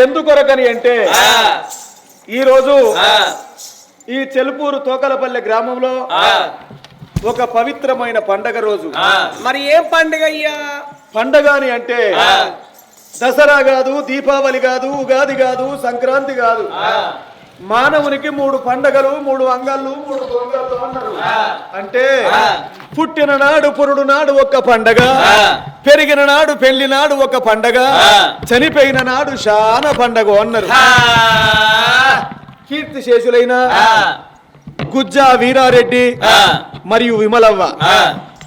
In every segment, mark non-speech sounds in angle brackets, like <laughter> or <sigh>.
ఎందుకొరకని అంటే ఆ, ఈ రోజు ఆ, ఈ చెలుపూరు తోకలపల్లె గ్రామంలో ఆ, ఒక పవిత్రమైన పండగ రోజు. మరి ఏం పండుగ అయ్యా? పండగ అని అంటే ఆ. దసరా కాదు దీపావళి కాదు ఉగాది కాదు సంక్రాంతి కాదు. మానవునికి మూడు పండగలు మూడు అంగాలు మూడు దొంగలు అన్నారు అంటే. పుట్టిన నాడు పురుడు నాడు ఒక పండగ. పెరిగిన నాడు పెళ్ళి నాడు ఒక పండగ. చనిపోయిన నాడు శాన పండగ అన్నారు కీర్తి శేషులైన గుజ్జా వీరారెడ్డి. మరియు విమలవ్వ.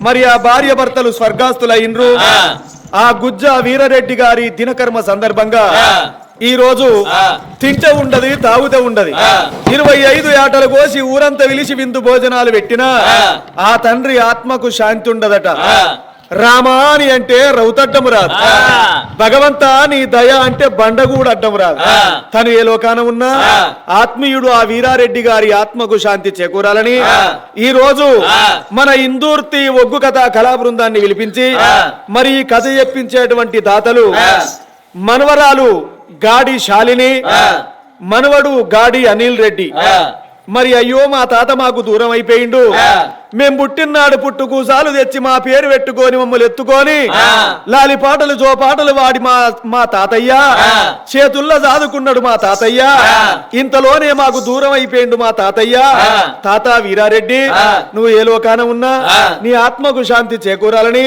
మరి ఆ భార్య భర్తలు స్వర్గాస్తులైనరు ఆ. గుజ్జా వీరారెడ్డి గారి దినకర్మ సందర్భంగా. ఈ రోజు. తింటే ఉండదు తాగుతే ఉండదు. ఇరవై ఐదు ఏటలు కోసి ఊరంతా విలిచి విందు భోజనాలు పెట్టినా ఆ. తండ్రి ఆత్మకు శాంతి ఉండదట ఆ. రామా అని అంటే రౌతడ్డము రాదు. భగవంత నీ దయ అంటే బండ కూడా అడ్డము రాదు. తను ఏ లోకాన ఉన్నా. ఆత్మీయుడు ఆ వీరారెడ్డి గారి ఆత్మకు శాంతి చేకూరాలని. ఈ రోజు. మన ఇందూర్తి ఒగ్గు కథ కళా బృందాన్ని పిలిపించి ఆ. మరి ఈ కథ చెప్పించేటువంటి దాతలు. మనవరాలు గాడి శాలిని. మనవడు గాడి అనిల్ రెడ్డి. మరి అయ్యో మా తాత మాకు దూరం అయిపోయిండు. మేం పుట్టినాడు పుట్టు కూసాలు తెచ్చి మా పేరు పెట్టుకొని మమ్మల్ని ఎత్తుకొని ఆ. లాలి పాటలు జో పాటలు వాడి మా మా తాతయ్య. చేతుల్లో సాదుకున్నాడు మా తాతయ్య. ఇంతలోనే మాకు దూరం అయిపోయిండు మా తాతయ్య. తాత వీరారెడ్డి. నువ్వు ఏ లోకాన ఉన్నా. నీ ఆత్మకు శాంతి చేకూరాలని.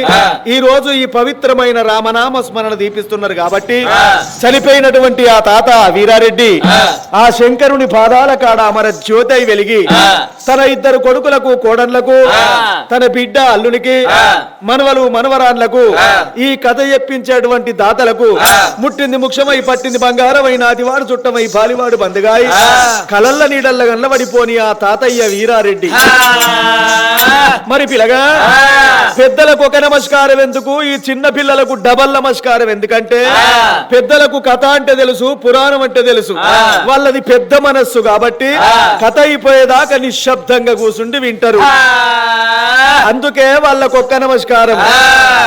ఈ రోజు ఈ పవిత్రమైన రామనామ స్మరణ దీపిస్తున్నారు కాబట్టి. చనిపోయినటువంటి ఆ తాత వీరారెడ్డి ఆ. శంకరుని పాదాల కాడ అమర జ్యోతి వెలిగి. తన ఇద్దరు కొడుకులకు కోడళ్ళకు ఆ. తన బిడ్డ అల్లునికి. మనవలు మనవరాన్లకు. ఈ కథ చెప్పించేటువంటి దాతలకు. ముట్టింది ముక్షమై పట్టింది బంగారమై నాటివాడు చుట్టమై బాలివాడు బందుగాయి. కలల్ల నీడల్ల గండ్లబడిపోని ఆ తాతయ్య వీరారెడ్డి. మరి పిల్లగా ఆ. పెద్దలకు ఒక నమస్కారం ఎందుకు ఈ చిన్న పిల్లలకు డబల్ నమస్కారం ఎందుకంటే. పెద్దలకు కథ అంటే తెలుసు పురాణం అంటే తెలుసు. వాళ్ళది పెద్ద మనస్సు కాబట్టి. కథ అయిపోయేదాకా నిశ్శబ్దంగా కూర్చుండి వింటారు. అందుకే వాళ్ళకు ఒక్క నమస్కారం.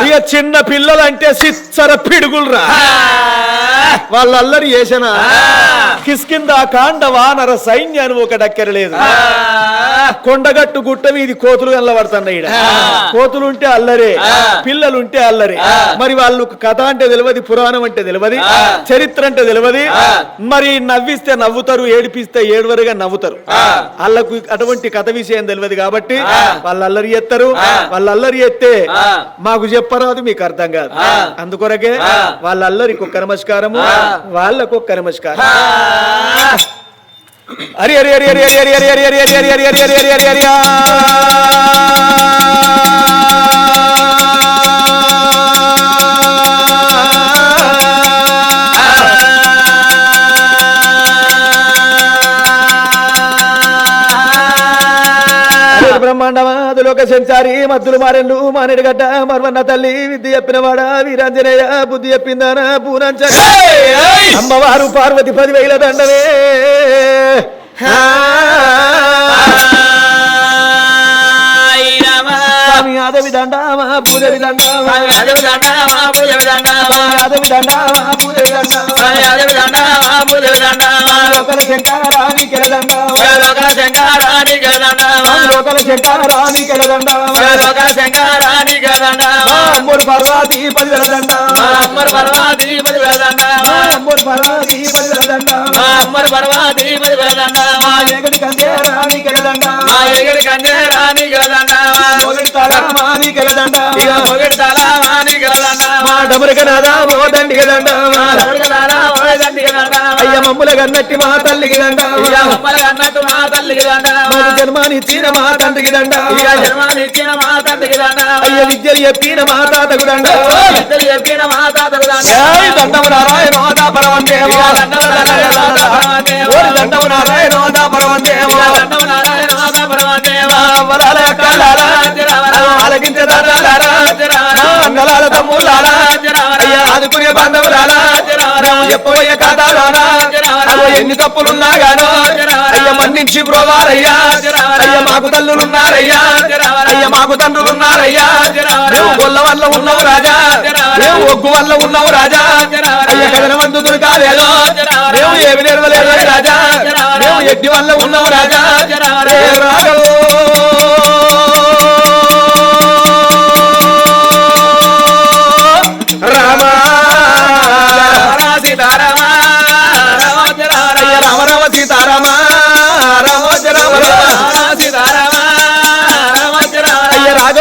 ఇక చిన్న పిల్లలు అంటే సిచ్చర పిడుగులురా వాళ్ళ అల్లరి చేసిన కిస్కింద కాండ వానర సైన్యాన్ని ఒక డక్కెర లేదు. కొండగట్టు గుట్ట మీది కోతులు కనబడుతున్నాయి. కోతులు ఉంటే అల్లరే. పిల్లలు ఉంటే అల్లరే. మరి వాళ్ళు కథ అంటే తెలియదు పురాణం అంటే తెలియదు. చరిత్ర అంటే తెలియదు. మరి నవ్విస్తే నవ్వుతారు ఏడిపిస్తే ఏడువరుగా నవ్వుతారు. వాళ్ళకు అటువంటి కథ విషయం తెలియదు కాబట్టి. వాళ్ళు అల్లరి చేస్తారు. వాళ్ళు అల్లరి చేస్తే. మాకు చెప్పరాదు మీకు అర్థం కాదు. అందుకొరకే. వాళ్ళ అల్లరికి ఒక్క నమస్కారము. వాళ్ళకు ఒక్క నమస్కారం ఆ. హరి హరి హరి హరి హరి హరి హరి హరి హరి హరి హరి హరి హరి హరి మండమాదులోక సెంచారి మద్దులు మారెండు మానేడుగడ్డ మర్వన్న తల్లి విద్య చెప్పినవాడ వీరాంజనేయ బుద్ధి చెప్పిందానా పూనంచ అమ్మవారు పార్వతి పదివేల దండనే యాదవి దండామా పూజవి దండామా యాదవి దండామా పూజవి దండామా యాదవి దండామా పూజవి దండామా యాదవి దండామా పూజవి దండామా లోకల శంకరాని కెల లోకల శంకరాని కెల లోకల శంకారాణి గెలదండ లోకల శంకారాణి గెలదండ అమ్మూరు పర్వాదీపతి వెళ్ళదండ అమ్మూరు పర్వాదీపతి వెళ్ళదండ అమ్మూరు పర్వాదీపతి వెళ్ళదండ అమ్మూరు పర్వాదీపతి వెళ్ళదండ ఎగడి కందే రాణి గెలదండ ఎగడి కందే రాణి గెలదండ మొగడి తల మాని గెలదండ మొగడి తల మాని గెల అయ్య మమ్ముల గన్నట్టి మా తల్లికి మాకు జన్మానిచ్చిన మా తండ్రికి జన్మానిచ్చిన మా తండ్రికి అయ్య విద్యలు చెప్పిన మా తాతకు ఆదుకునే బంధువులారా చెప్పబోయే కథలోనా అగో ఎన్ని తప్పులున్నా గాను అయ్య మన్నించి బ్రోవారయ్యా అయ్య మాకు తల్లులున్నారయ్యా. అయ్య మాకు తండ్రులున్నారయ్యా. మేము గొల్ల వల్ల ఉన్నావు రాజా. మేము ఒగ్గు వల్ల ఉన్నావు రాజా. అయ్య కథన వందుతులు కాలేదు మేము ఏమి నేర్వలేదు రాజా. మేము ఎడ్డి వల్ల ఉన్నావు రాజా. రే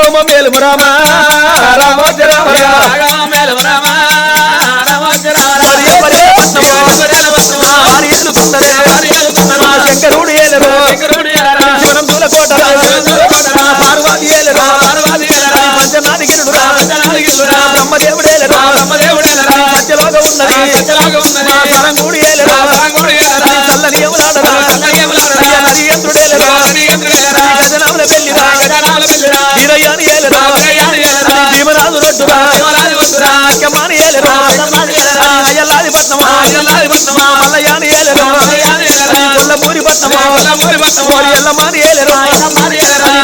రామ రాఘవమ్మ మేలుము రామ రామ రామ. మరియ భీమరాజు రొడ్డురా అక్కమాని ఏలరు అయ్యల్లాది పట్నమా? మల్లయ్యాని ఏలరు. కొల్లమూరి పట్నమా? వారి ఎల్లమాని ఏలరు.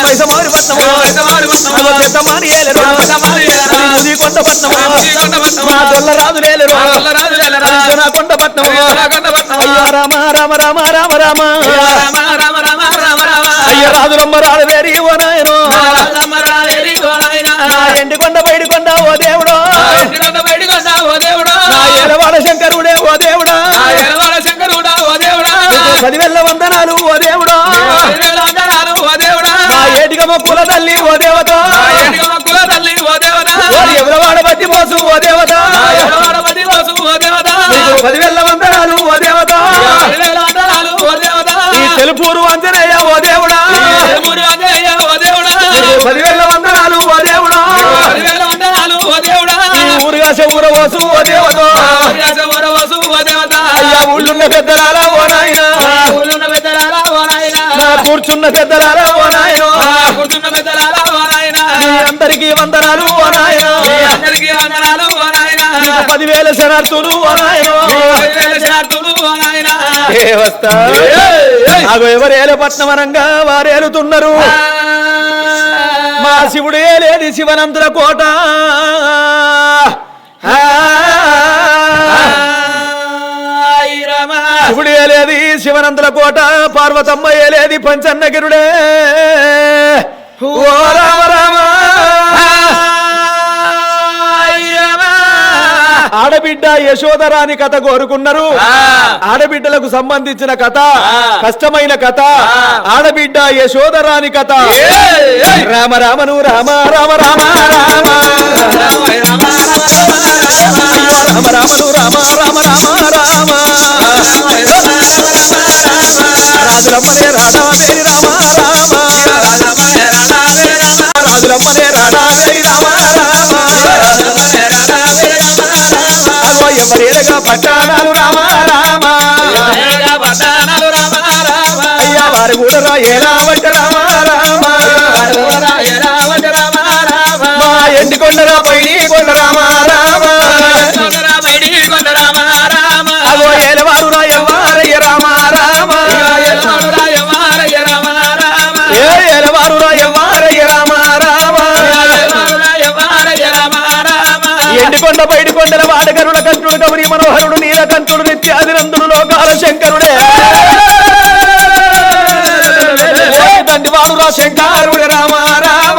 పైసమారి పట్నమా? అగో పెద్దమాని ఏలరు. ముది కొండ పట్నమా? మా దొల్లరాజు ఏలరు. కొండ పట్నమా? అయ్యా రామ రామ రామ రామ రామ. అయ్య రాజులమ్మ రాడవేరి ఓ నా ఎండి కొండ బయటి కొండ ఓ దేవుడో. నా ఏలవాడ శంకరుడే ఓ దేవుడా. నీకు పదివేల వందనాలు ఓ దేవుడో. నా ఏటిక మొక్కుల తల్లి ఓ దేవత. ఓరి ఎవరవాడ బట్టి మోసు ఓ దేవత. పదివేల వందనాలు ఓ దేవత. ఈ తెలుపూరు అంజనేయ ఓ దేవుడా. నీకు పదివేల ఈ ఊరుగా ఊర ఓసు ఓ దేవత. అయ్యా ఊళ్ళున్న పెద్దలారా ఓ నాయన. నా కూర్చున్న పెద్దలారా ఓ నాయన. మీ అందరికీ వందనాలు ఓ నాయన. నీకు పదివేల శరార్థులు ఓ నాయన. ఏ వస్తా? అగో ఎవరు ఏలపట్నం అనంగా వారు ఏలుతున్నారు? మా శివుడు ఏలేది శివనంతుల కోట. శివుడు ఏలేది శివనంతుల కోట పార్వతమ్మ ఏలేది పంచన్నగిరుడే ఓ రామ రామ. ఆడబిడ్డ యశోదరాని కథ కోరుకున్నారు. ఆడబిడ్డలకు సంబంధించిన కథ కష్టమైన కథ ఆడబిడ్డ యశోదరాని కథ. రామ రామను రామ రామ రామ రామ. రామ రామను రామ రామ రామ రామ రాజులమ్మనే రాధావేరి రామ రామ రాజులమ్మనే రాధావేరి రామ రామ అగో ఎవరేరగా రామ రామ ఎండి కొండ బయటి కొండల వాడగరుడ కంఠుడు గౌరీ మనోహరుడు నీలకంఠుడు నిత్యాదినందుడు లోకాల శంకరుడే. దండి వాడు రా శంకరుడు రామ రామ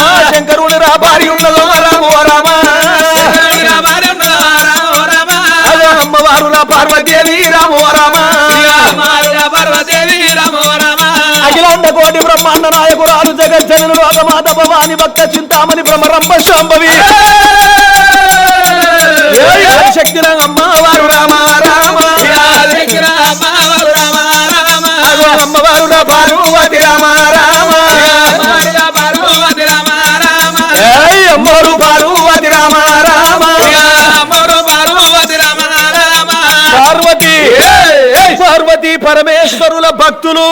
మా శంకరుడు రా భార్య ఉన్నదో రామ రామ. అదే అమ్మవారు రా పార్వతీదేవి రామ రామ. అఖిలాండ కోటి బ్రహ్మాండ నాయకురాలు జగజ్జనులు లోకమాత భవాని భక్త చింతామణి భ్రమరంభ శాంభవి. శక్తి అమ్మవారు రామ రామ. అమ్మవారు పార్వతి రామ రామ. అమ్మవారు పార్వతి రామ రామ. పార్వతి పార్వతి పరమేశ్వరుల భక్తులు.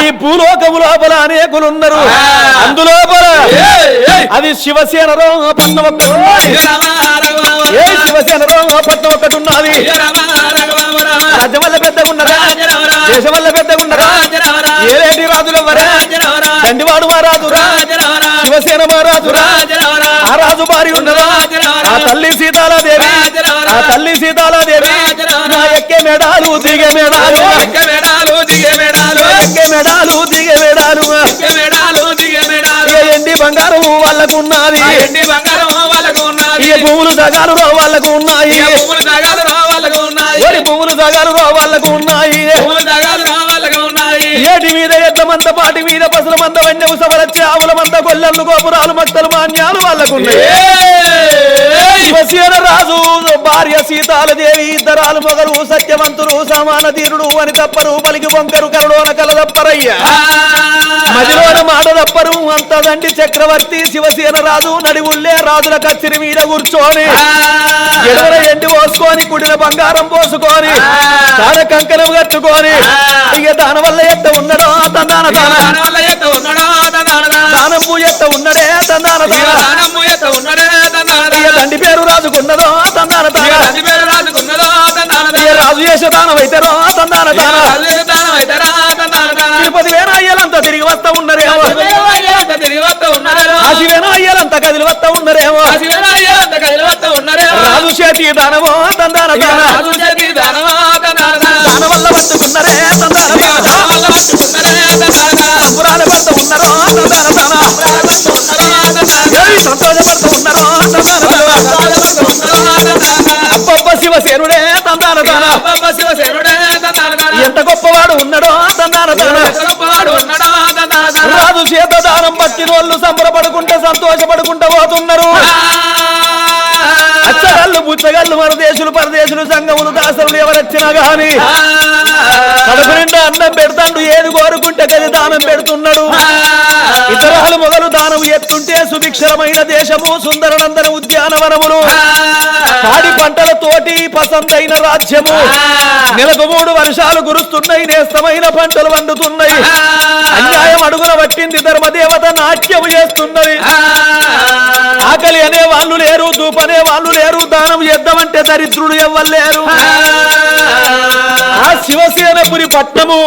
ఈ భూలోకము లోపల అనేకులున్నారు. అందులోపల అది శివసేనలో పట్నం ఒక్కటి ఉన్నది. ఏ శివసేనలో పట్నం ఒకటి ఉన్నది? రాజ్యం వల్ల పెద్దగా ఉన్నదా దేశం వల్ల పెద్దగా ఉన్నదా ఏలేటి రాజులు ఎవరా దండివాడు మహారాజురా శివసేన మహారాజురా ఆ రాజు భార్య ఉన్నదా? ఆ తల్లి సీతాలాదేవి? ఆ తల్లి సీతాలాదేవి? నా ఎక్కే మేడాలు దిగే మేడాలు. బంగారం వాళ్ళకు ఉన్నది ఈ భూములు సగాలు రో వాళ్ళకు ఉన్నాయి భూములు సగాలు రో వాళ్ళకు ఉన్నాయి ఏటి మీద ఎద్ద మంద పాటి మీద పసుల మంద వన్యవు సవరచ్చే ఆవుల మంద గొల్లెళ్ళు గోపురాలు మట్టలు మాన్యాలు వాళ్ళకు ఉన్నాయి శివసేన రాజు భార్య సీతాలదేవి ఇద్దరాలు మొగలు సత్యవంతులు సమాన తీరుడు అని తప్పరు పలికి వంకరు కరలోన కల తప్పరయ్యా. మదిలోన మాట తప్పరు అంతదండి చక్రవర్తి శివసేన రాజు నడివుల్లే రాజుల కచ్చిరి మీద కూర్చొని ఎడల ఎండి పోసుకొని కుడిన బంగారం పోసుకొని చాలా కంకణం కట్టుకొని ఇక దాని వల్ల ఎత్త ఉన్నడో తందాన దాన దానం ఎత్త ఉన్నడే తందాన దాన పేరు రాజుకున్నదో తందాన దాన ఇక రాజు చేసే దానం అయితేరో తందాన దాన తిరుపతి వేణ అయ్యాలంతా తిరిగి వస్తా ఉన్నారేమో. కాశీవేణ అయ్యాలంతా కదిలి వస్తా ఉన్నారేమో. రాజు చేతి దానమో తందాన దాన దాన వల్ల పట్టుకున్నరే తందాన దాన సంబురాలు పడుతూ ఉన్నారో అబ్బబ్బ శివసేనుడే ఎంత గొప్పవాడు ఉన్నాడో తందాన దాన రాజు చేత దానం పట్టిన వాళ్ళు సంబరపడుకుంటే సంతోషపడుకుంటూ పోతున్నారు. అచ్చగాళ్ళు బుచ్చగాళ్ళు మన దేశులు పరదేశులు సంఘములు దాసరులు ఎవరొచ్చినా గాని కడుపు నిండా అన్నం పెడతాడు ఏది కోరుకుంటే గది దానం పెడుతున్నాడు. ఇతరాలు మొదలు దానం ఎత్తుంటే సుభిక్షరమైన దేశము సుందరనందన ఉద్యానవనములు పాడి పంటల తోటి పసందైన రాజ్యము. నెలకు మూడు వర్షాలు కురుస్తున్నాయి నేస్తమైన పంటలు వండుతున్నాయి. అన్యాయం అడుగుల పట్టింది ధర్మదేవత నాట్యము చేస్తున్నది. ఆకలి అనే వాళ్ళు లేరు దూపనే వాళ్ళు లేరు దానం చేద్దామంటే దరిద్రుడు ఎవ్వలేరు ఆ శివసేనపురి పట్నము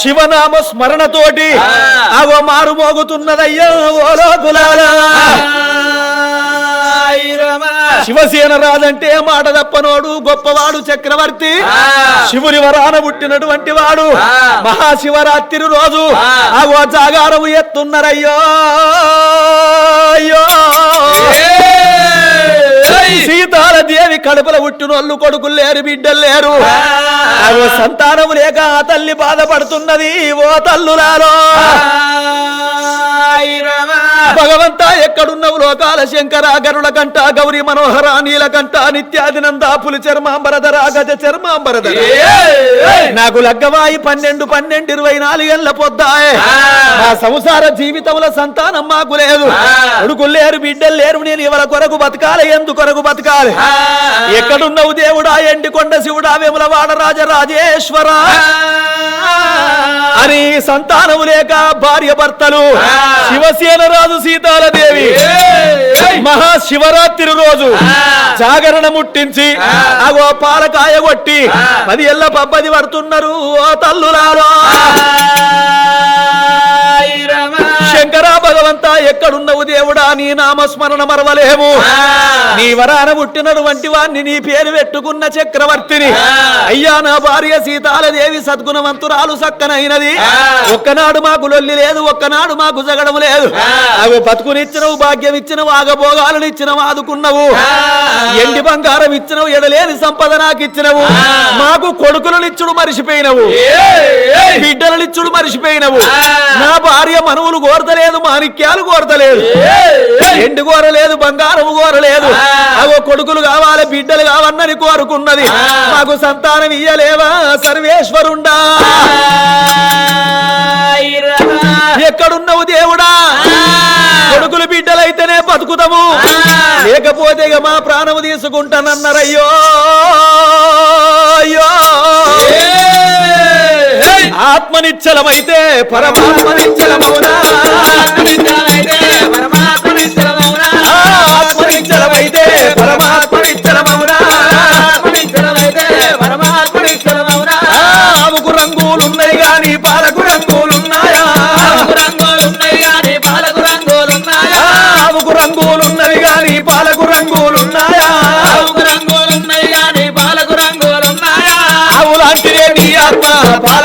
శివనామ స్మరణతోటి అగో మారు మోగుతున్నదయ్యా లోకులారా. శివసేన రాజంటే మాట తప్పనోడు గొప్పవాడు చక్రవర్తి. శివుని వరాన పుట్టినటువంటి వాడు. మహాశివరాత్రి రోజు అగో జాగారము ఎత్తున్నారయ్యో. అయ్యో! కడుపుల పుట్టినోళ్ళు కొడుకులు లేరు బిడ్డలు లేరు. సంతానము లేక ఆ తల్లి బాధపడుతున్నది ఓ తల్లులారో భగవంతా ఎక్కడున్నవు? లోకాల శంకర గరుడ కంట గౌరీ మనోహర నీల కంట నిత్యాదినంద పులి చర్మాంబరధర. గజ చర్మాంబరధర నాకు లగ్గవాయి పన్నెండు పన్నెండు ఇరవై నాలుగేళ్ళ పొద్దాయే. నా సంసార జీవితంలో సంతానం మాకు లేదు. కొడుకులు లేరు బిడ్డలు లేరు నేను ఎవరి కొరకు బతకాలి ఎందు కొరకు బతకాలి? ఎక్కడున్నవు దేవుడా? ఎండి కొండ శివుడా వేముల వాడ రాజ రాజేశ్వర. అని సంతానము లేక భార్య భర్తలు శివసేన రాజు సీతాల దేవి మహాశివరాత్రి రోజు. జాగరణ ముట్టించి అగో పాలకాయ కొట్టి పది ఎల్ల పబ్బది పడుతున్నారు ఓ తల్లులారో. భగవంత ఎక్కడున్నవు దేవుడా? నీ నామస్మరణ మరవలేము నీ వరాన పుట్టినటువంటి వాణ్ణి నీ పేరు పెట్టుకున్న చక్రవర్తిని. అయ్యా నా భార్య సీతాలదేవి సద్గుణవంతురాలు సక్కనైనది. ఒక్కనాడు మాకు లొల్లి లేదు ఒక్కనాడు మాకు జగడం లేదు. అవి బతుకునిచ్చినవు భాగ్యం ఇచ్చినవు ఆగభోగాలను ఇచ్చినవు ఆదుకున్నవు ఎండి బంగారం ఇచ్చినవు ఎడలేని సంపద నాకు ఇచ్చినవు మాకు కొడుకులనిచ్చుడు మరిచిపోయినవు. బిడ్డలనిచ్చుడు మరిచిపోయినవు. నా భార్య మనవులు కోరతలేదు మాణిక్యాలు కోరతలేదు ఎండు కోరలేదు బంగారం కోరలేదు అగో కొడుకులు కావాలి బిడ్డలు కావన్నని కోరుకున్నది. మాకు సంతానం ఇయ్యలేవా? సర్వేశ్వరుండా. ఎక్కడున్నవు దేవుడా? కొడుకులు బిడ్డలైతేనే బతుకుతాము. లేకపోతే మా ప్రాణము తీసుకుంటానన్నారయ్యో. ఆత్మనిచ్చలమైతే పరమాత్మ నిచ్చలమౌనా ఆ, ఆత్మనిచ్చలమైతే పరమాత్మ నిచ్చలమౌనా ఆ, ఆవుకు రంగులున్నాయి గాని పాలకు రంగులున్నాయా? ఆవుకు రంగులున్నవి గాని పాలకు రంగులున్నాయా? ఆవు లాంటిదే నీ ఆత్మ పాల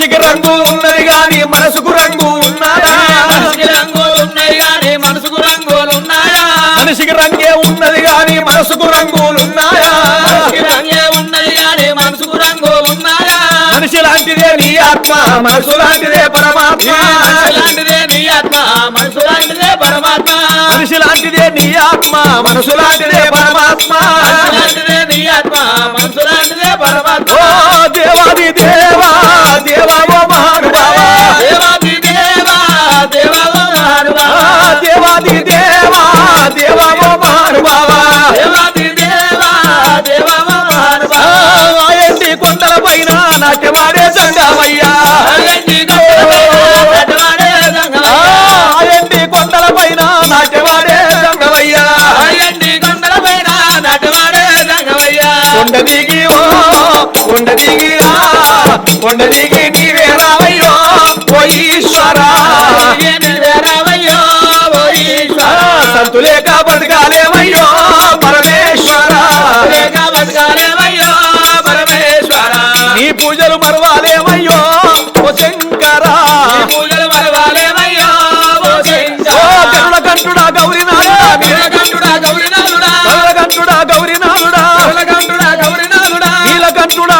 మనిషికి రంగు ఉన్నది గాని మనసుకు రంగు ఉన్నాయా మనసుకు రంగులు ఉన్నాయా? మనిషికి రంగే ఉన్నది గాని మనసుకు రంగులున్నాయా రంగే ఉన్నది కానీ మనసుకు రంగులు ఉన్నాయా? మనిషి లాంటిదే నీ ఆత్మ మనసు లాంటిదే పరమాత్మ. లాంటిదే నీ ఆత్మ మనసు లాంటిదే పరమాత్మ. మనిషి లాంటిదే నీ ఆత్మ మనసు లాంటిదే పరమాత్మ. లాంటిదే నీ ఆత్మ మనసు లాంటిదే పరమాత్మ. దేవాది దేవా దేవా ఓ మహానుభావా. దేవా కొండ నీవేరావయ్యో నీవే రావయ్యో ఓ ఈశ్వరా ఏ నిలవేరావయ్యో ఓ ఆ, సంతులేక బతకాలేమయ్యో పరమేశ్వరా లేక బతకాలేవయ్యో పరమేశ్వరా. నీ పూజలు మరవాలేమయ్యో ఓ శంకరా పూజలు మరవాలేవయ్యో ఓ ఓ శంకరా.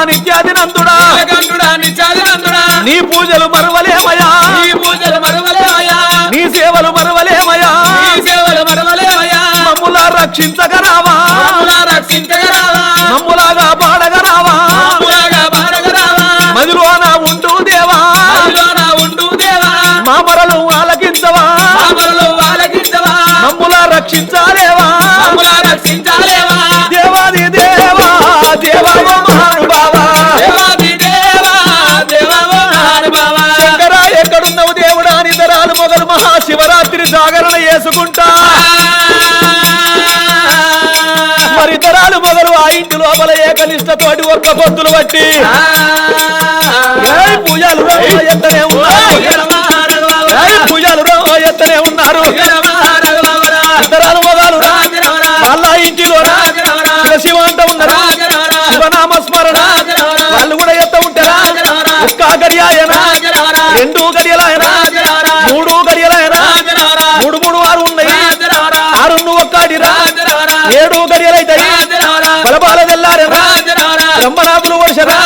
నిత్యాదినందుడా. పూజలు మరవలేమయా ఈ పూజలు మరవలేవయ్యా. నీ సేవలు మరవలేమయా ఈ సేవలు మరవలేవయ్యా. మమ్ములా రక్షించగరావా మమ్ములా రక్షించగరావా. మమ్ములాగా పాడగరావా మమ్ములాగా పాడగరావా. మదిలోన ఉంటూ దేవా మదిలోన ఉండు దేవా. మా మరలు ఆలకించవా పాపలు ఆలకించవా. మమ్ములా రక్షించాలేవా నిదరాలు మొగలు మహాశివరాత్రి జాగరణ చేసుకుంటా. మరి ఇతరాలు మొగలు ఆ ఇంటి లోపల ఏకనిష్టతోటి ఒక్క పొద్దులు బట్టి ఏయ్ పూజలు ఎత్తనే ఉన్నారు. ఏయ్ పూజలు ఎత్తనే ఉన్నారు. ఇతరాలు మొగలు వాళ్ళ ఇంటిలో శివంత ఉన్నారు శివనామ స్మరణ వాళ్ళు కూడా ఎత్త ఉంటారా ఒక్క గడియాయన రెండు గడియలాయన? ఏడు గడియలైతాయి. బలబాల తెల్లారేనా బ్రహ్మనాథులు వర్షరా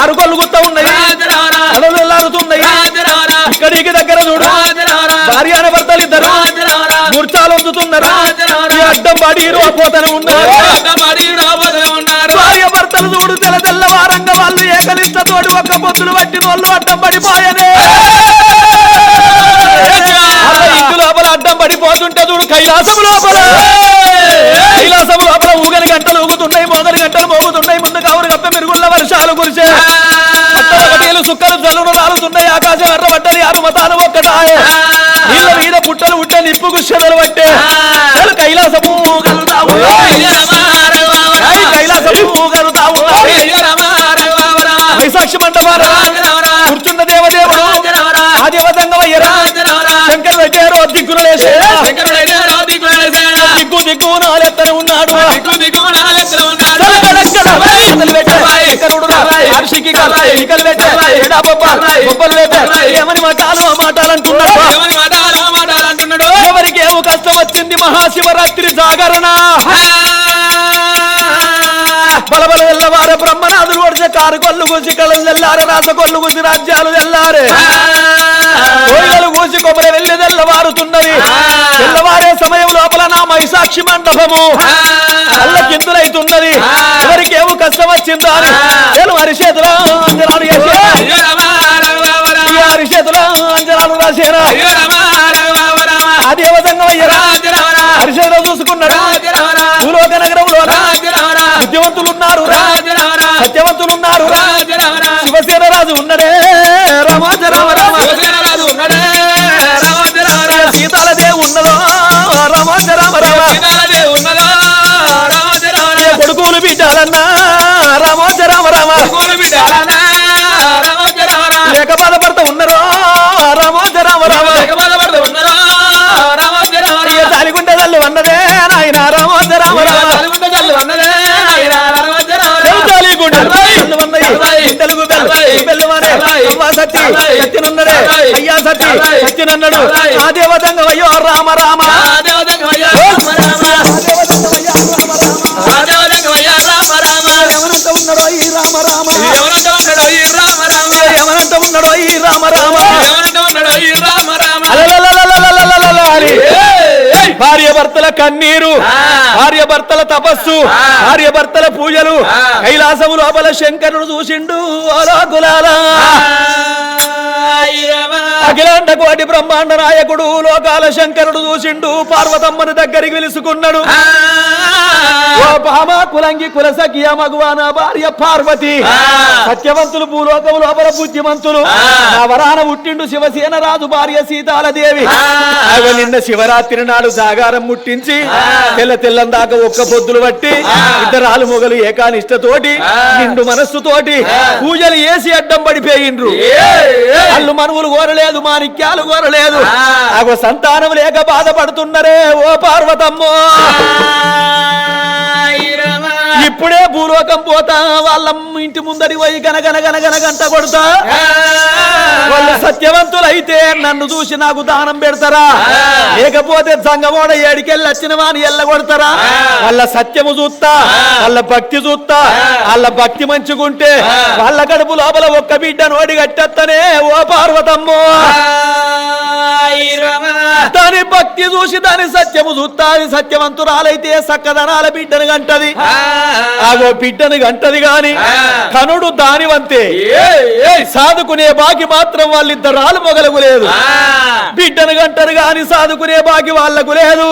ఆరు కొల్లు గుత్త ఉన్నాయి తెల్లారుతున్నాయి ఇక్కడికి దగ్గర చూడు. భార్య భర్తలు ఇద్దరు మూర్చాలు అందుతున్నారు ఈ అడ్డం పడి పోతనే ఉన్నారు. భార్య భర్తలు చూడు తెల్ల తెల్లవారంగా వాళ్ళు ఏకనిష్టతోటి ఒక్క పొద్దులు పట్టిన వాళ్ళు అడ్డం పడిపోయనే ఇంటి లోపల అడ్డం పడిపోతుంటే చూడు కైలాసం లోపల. గంటలు ఊగుతున్నాయి మోగని గంటలు మోగుతున్నాయి. ముందు కౌరు కప్ప మెరుగుళ్ళ వర్షాలు కురిసే. పటీలు సుక్కలు జల్లును రాలుతున్నాయి. ఆకాశం ఎర్రబడ్డది ఆరు మతాలు ఒక్కటాయ. నీళ్ళ మీద పుట్టలు ఉంటే నిప్పు కుషలు పట్టే. కైలాసము కైలాసము వైశాక్షి కూర్చున్న దేవదేవుడు. ఆ దేవతంగం అయ్యరా దిక్కు కిందికి ఇకలు పెట్టాలా ఎడా బొబ్బలు బొబ్బలు ఏమని మా కాలు మాటాలనుకున్నాడు మాటాలనుకున్నాడు ఎవరికి ఏమో కష్టం వచ్చింది? మహాశివరాత్రి జాగరణ. బలబల తెల్లవారు బ్రహ్మనాథులు ఒడిసే కారు కొల్లు గుసి కళ్ళు తెల్లారు రాస కొల్లు గుసి రాజ్యాలు తెల్లారు కూసి కొబ్బరి వెళ్ళి తెల్లవారుతున్నది తెల్లవారే సమయం లోపల నా మైసాక్షి మండపము. కళ్ళ కిందులైతున్నది ఎవరికేమో కష్టం వచ్చిందో అని నేను అరిచేతిలో అంజనాలు చేసేనా ఈ అరిచేతిలో అంజనాలు రాసేనా ఆ దేవతంగం అయ్యరా. అరిచేతిలో చూసుకున్నాడు. భూలోక నగరంలో బుద్ధివంతులు ఉన్నారు సత్యవంతులు ఉన్నారు శివసేన రాజు ఉన్నడే రామాజ రామ అన్నదే నాయన రామోజ రామ రామ అన్నదే తెలుగు అయ్యా సత్తి సత్యనన్నాడు ఆ దేవతంగా అయ్యో రామ. రామ దేవతంగా అయ్యో రామ రామ. భార్యభర్తల కన్నీరు భార్యభర్తల తపస్సు భార్యభర్తల పూజలు కైలాసము లోపల శంకరుడు చూసిండు అలా కులాలా అఖిలాండ కోటి బ్రహ్మాండ నాయకుడు లోకాల శంకరుడు చూసిండు పార్వతమ్మని దగ్గరికి పిలుచుకున్నాడు ఓ భామ కులంగి కులసఖియ మగువాన భార్య పార్వతి. సత్యవంతులు భూలోకం లోపల బుద్ధిమంతులు. నా వరాన పుట్టిండు శివసేన రాజు భార్య సీతాలదేవి. నిన్న శివరాత్రి నాడు జాగారం ముట్టించి తెల్ల తెల్లం దాకా ఒక్క పొద్దులు పట్టి ఇద్దరాలు మొగలు ఏకానిష్టతోటి నిండు మనస్సుతోటి పూజలు వేసి అడ్డం పడిపోయిండ్రు. వాళ్ళు మనువులు కోరలేదు మాణిక్యాలు కోరలేదు. అగో సంతానం లేక బాధపడుతున్నరే ఓ పార్వతమ్మో. ఇప్పుడే భూలోకం పోతా వాళ్ళ ఇంటి ముందరి పోయి గనగన గంట కొడతా. వాళ్ళు సత్యవంతులైతే నన్ను చూసి నాకు దానం పెడతారా? లేకపోతే సంగమోడ ఏడికెళ్ళి వచ్చిన వాని ఎల్ల కొడతారా వాళ్ళ సత్యము చూస్తా వాళ్ళ భక్తి చూస్తా వాళ్ళ భక్తి మంచుకుంటే వాళ్ళ కడుపు లోపల ఒక్క బిడ్డ నోడి కట్టేస్తనే ఓ పార్వతమ్మో. దాని భక్తి చూసి దాని సత్యము చూస్తా అది సత్యవంతురాలైతే సక్కదనాల బిడ్డను గంటది. ఆగో బిడ్డను గంటది గాని కనుడు దానివంతే. సాదుకునే బాకి మాత్రం వాళ్ళిద్దరాలు మొగలకు లేదు. బిడ్డను గంటరు గాని సాదుకునే బాకి వాళ్ళకు లేదు.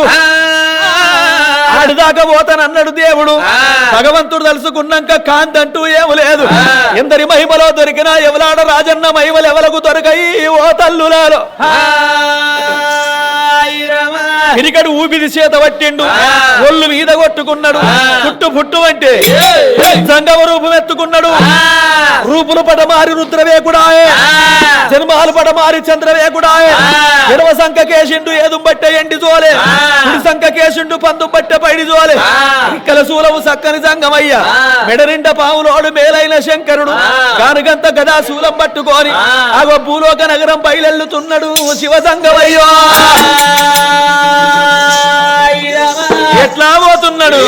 ఆడిదాకా పోతానన్నాడు దేవుడు. భగవంతుడు తలుసుకున్నాక కాంతి అంటూ ఏమి లేదు. ఎందరి మహిమలో దొరికినా ఎవలాడ రాజన్న మహిమలు ఎవలకు దొరకాయి ఓ తల్లులాలో. Bye. <laughs> పిరికడు ఊపిరి చేత పట్టిండు. ఒళ్ళు మీద కొట్టుకున్నాడు. పుట్టు పుట్టు అంటే సంగమ రూపం ఎత్తుకున్నాడు. రూపులు పడమారి రుద్రవేకుడాయే. జన్మాలు పడమారి చంద్రవేకుడాయే. ఎడవ సంఖ కేసిండు ఏదు బట్టే ఎండి జోలే. కుడి సంఖ కేసిండు పందు బట్టె పైడి జోలే. ఇక్కడ శూలము సక్కని సంగమయ్య మెడనిండ పావులోడు మేలైన శంకరుడు. కానుగంత గదా శూలం పట్టుకొని ఆగో భూలోక నగరం బయలెల్లుతున్నాడు శివ సంగమయ్యో ఎట్లా పోతున్నాడు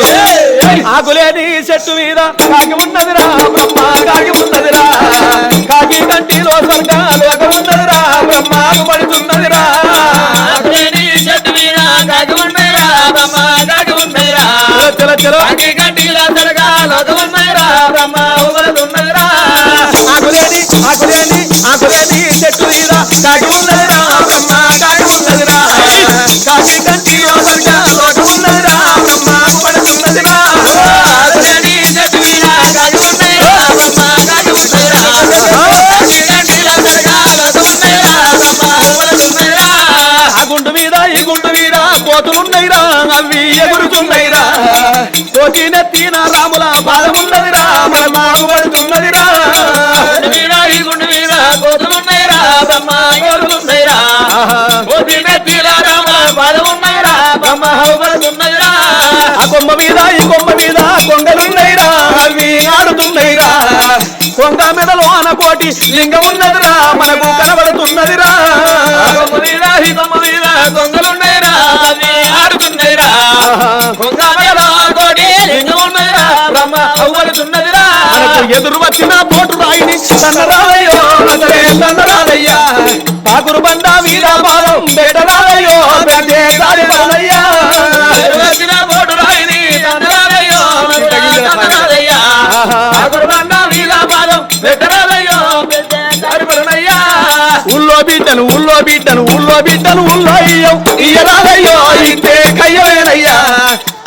ఆకులేని చెట్టు మీద కాకి ఉన్నదిరా బ్రహ్మ కాకి ఉన్నదిరా కంటిలో స్వర్గాలు ఒక ఉన్నదిరా పడుతున్నదిరా ఆకులేని చెట్టు మీద కాకి ఉన్నదిరా బ్రహ్మ కాకి ఉన్నదిరా చలో చలో కాకి కంటిలో స్వర్గాలు ఒక ఉన్నదిరా బ్రహ్మ ఉన్నదిరా ఆకులేని ఆకులేని ఆకులేని చెట్టు మీద కాకి గౌరమ్మ ఎవరున్నాయిరా తిలారమ్మ పదవున్నాయిరా బ్రహ్మ హౌబలున్నాయిరా ఆ కొమ్మ మీద ఈ కొమ్మ మీద కొంగలున్నాయిరా అవి ఆడుతున్నాయిరా. కొంగ మెదలు ఆన కోటి లింగం ఉన్నదిరా. మనకు కనబడుతున్నదిరా. కొమ్మ మీద ఈ కొమ్మ మీద కొంగలున్నాయిరా అవి ఆడుతున్నాయిరా. కొంగ మెదలు కోటి లింగం ఉన్నదిరా. బ్రహ్మ హౌబలుతున్నదిరా ఎదురు వచ్చిన బోటు రాయిని తన్నరాలయ్యో అసలే తన్నరాలయ్యా ఠాకురు బండ మీద పాదం పెట్టరాలయ్యో పెట్టే వచ్చిన బోటు రాయిని తండ్రాలయ్యో తండ్రాలయ్యా బండ మీద పాదం పెట్టరాలయ్యో సరిపడనయ్యా ఊళ్ళో బిడ్డను ఊళ్ళో బిడ్డను ఊళ్ళో బిడ్డను ఊళ్ళో ఇయ్యం ఇయ్యరాలయ్యో ఇస్తే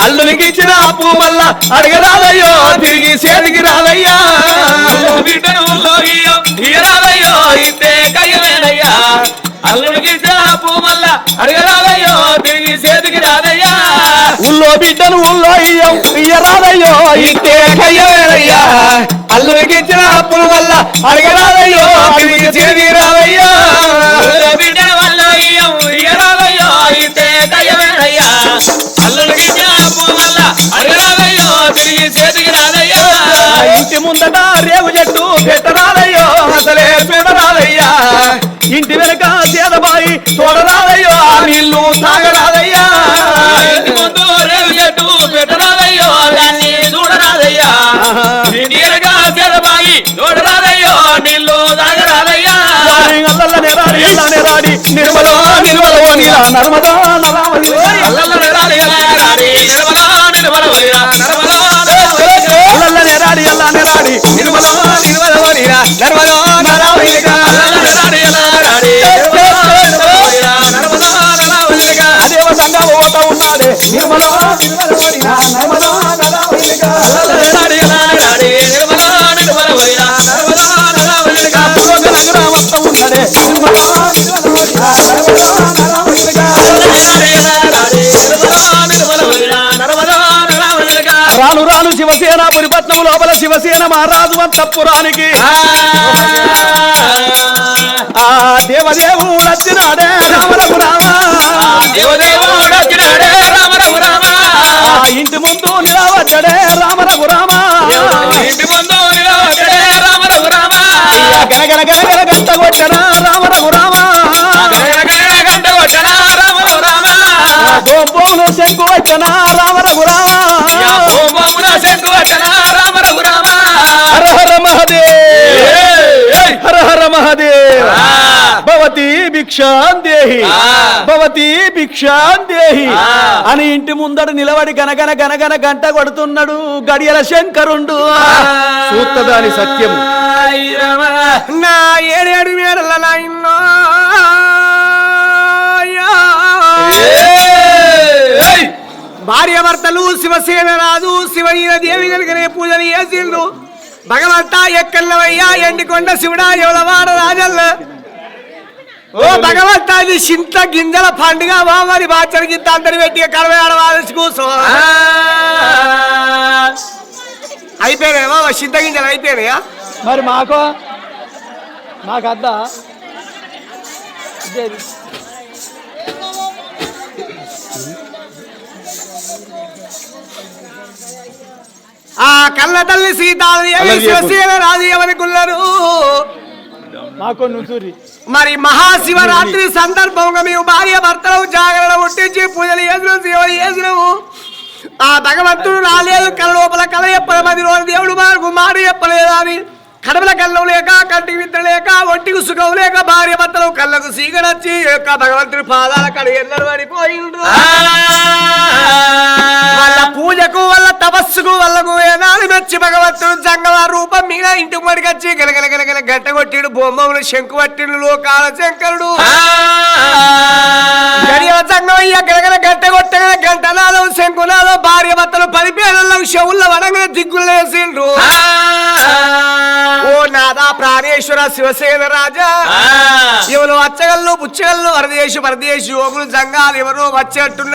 అల్లునికి ఇచ్చిన అప్పు మళ్ళా అడగరాలయ్యో తిరిగి చేతికి రాలయ్యా బిడ్డను లోగియం ఇయరాలయ్యో ఇస్తే కయ్యమేనయ్యా. అల్లుడికి చాపు మల్ల అడగరాలయ్యో తిరిగి చేతికి రాదయ్యా. ఊళ్ళో బిడ్డను ఊళ్ళో ఇయ్యం ఇయ్యరాలయ్యో ఇస్తే కయ్యమేనయ్యా. అల్లునికి ఇచ్చిన అప్పుల వల్ల అడగరాలయ్యో దాన్ని చూడరాదయ్యా. నీరుగా చెరబాయి చూడరాదయ్యో. నీళ్ళు తాగరాదయ్యా. నిర్మలో నిర్మలో నర్మదా నిర్మలా నిర్మలా నిర్మలో రాను రాను శివసేన పురిపట్నం లోపల శివసేన మహారాజు అంతఃపురానికి. ఆ దేవదేవుడు వచ్చినాడే రామరకు రామ ఆ ఇంటి ముందు నిలవచ్చడే రామరకు రామ గనగన గనగన గంట కొట్టన రామరకు రామ గోంబోలు శంకు వచ్చన రామరకు రామ హర హర మహదేవ్. హర హర మహదేవ్. భవతి భిక్షాం దేహి. ఆ. భవతి భిక్షాం దేహి. ఆ. అని ఇంటి ముందట నిలబడి గనగన గనగన గంట కొడుతున్నాడు గడియల శంకరుండు. సూత్తదాని సత్యము. నా ఏడేడు మేడల నాయన్నో భార్య భర్తలు శివసేన రాజు శివయ్య దేవి కలిగిన పూజలు చేసిండు భగవంతా ఎక్కల్లవయ్యా ఎండికొండ శివుడా ఎవలవాడ రాజల్ల. ఓ భగవంతా ఇది చింత గింజల పండుగ. మరి బాచరి గింత అందరి పెట్టి కడవ ఆడవాల్సి కూర్చో అయిపోయినాయా చింత గింజలు అయిపోయినాయా? మరి మాకు మాకు అద్దా ఆ కళ్ళ తల్లి సీతాదేవి అలాగే శివసేన రాజు ఎవరి కుల్లరు మాకో నుసూరి మరి మహాశివరాత్రి సందర్భంగా మేము భార్య భర్తలు జాగ్రత్త పుట్టించి పూజలు చేసినాం సేవలు చేసినాము. ఆ భగవంతుడు రాలేదు కళ్ళ లోపల కళ చెప్పని మంది రోజు దేవుడు మాకు మాట చెప్పలేదు అని కడపల కళ్ళం లేక కంటికి విద్య లేక ఒంటికి సుఖం లేక భార్య భర్తలు కళ్ళకు సీగడచ్చి యొక్క భగవంతుడి పాదాల కడ ఎన్నరు పడిపోయిండ్రు. వాళ్ళ పూజకు వాళ్ళ తపస్సుకు వాళ్ళకు ఏనాడు మెచ్చి భగవంతుడు జంగమ రూపం మీద ఇంటికి మడిగచ్చి గలగల గలగల గంట కొట్టిడు బొమ్మలు శంకు పట్టిడు లోకాల శంకరుడు. గడియ జంగమయ్య గలగల గంట కొట్టగల గంటనాదం శంకునాదం భార్య భర్తలు పరిపేదలకు చెవుల్లో వడంగా దిగ్గులు వేసిండ్రు ఓ నాదా ప్రాణేశ్వర శివసేన రాజా. ఎవరు వచ్చగళ్ళు పుచ్చగళ్ళు వరదేశు పరదేశు యోగులు జంగాలు ఎవరు వచ్చేట్టున్నారు.